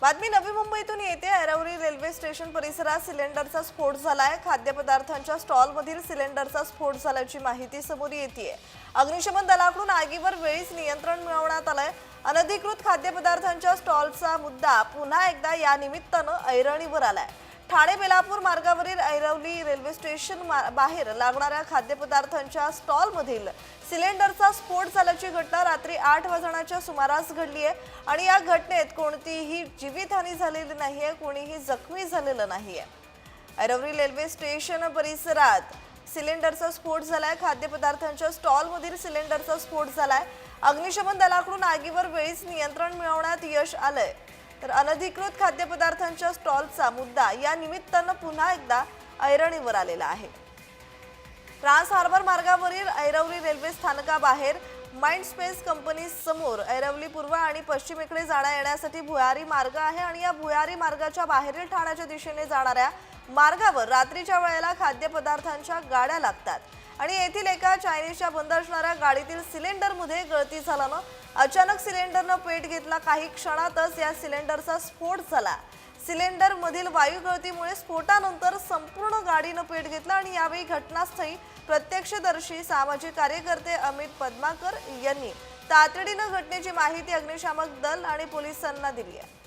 बातमी नवी मुंबईतून येते. ऐरवली रेल्वे स्टेशन परिसरात सिलेंडरचा स्फोट झालाय. खाद्यपदार्थांच्या स्टॉलमधील सिलेंडरचा स्फोट झाल्याची माहिती समोर येते अग्निशमन दलाकडून आगीवर वेळीच नियंत्रण मिळवण्यात आलंय. अनधिकृत खाद्यपदार्थांच्या स्टॉलचा मुद्दा पुन्हा एकदा या निमित्तानं ऐरणीवर आलाय. ठाणे बेलापूर मार्गावरील ऐरवली रेल्वे स्टेशन मा- बाहेर लागणाऱ्या खाद्यपदार्थांच्या स्टॉलमधील सिलेंडरचा स्फोट झाल्याची घटना रात्री आठ वाजण्याच्या सुमारास घडली आहे. आणि या घटनेत कोणतीही जीवितहानी झालेली नाहीये कोणीही जखमी झालेलं नाहीये ऐरवली रेल्वे स्टेशन परिसरात सिलेंडरचा स्फोट झालाय. खाद्यपदार्थांच्या स्टॉलमधील सिलेंडरचा स्फोट झालाय. अग्निशमन दलाकडून आगीवर वेळीच नियंत्रण मिळवण्यात यश आलंय. तर अनधिकृत खाद्यपदार्थांच्या स्टॉलचा मुद्दा या निमित्तानं पुन्हा एकदा ऐरणीवर आलेला आहे. ट्रान्स हार्बर मार्गावरील ऐरवली रेल्वे स्थानकाबाहेर माइंड स्पेस कंपनी समोर ऐरवली पूर्व आणि पश्चिमेकडे जाण्या येण्यासाठी भुयारी मार्ग आहे आणि या भुयारी मार्गाच्या बाहेरील ठाण्याच्या दिशेने जाणाऱ्या मार्गावर रात्रीच्या वेळेला खाद्यपदार्थांच्या गाड्या लागतात. आणि येथील एका चायनीजच्या बंद असणाऱ्या गाडीतील सिलेंडरमध्ये गळती झाल्यानं अचानक सिलेंडरनं पेट घेतला. काही क्षणातच या सिलेंडरचा स्फोट झाला. सिलेंडरमधील वायू गळतीमुळे स्फोटानंतर संपूर्ण गाडीनं पेट घेतला आणि यावेळी घटनास्थळी प्रत्यक्षदर्शी सामाजिक कार्यकर्ते अमित पद्माकर यांनी तातडीनं घटनेची माहिती अग्निशामक दल आणि पोलिसांना दिली आहे.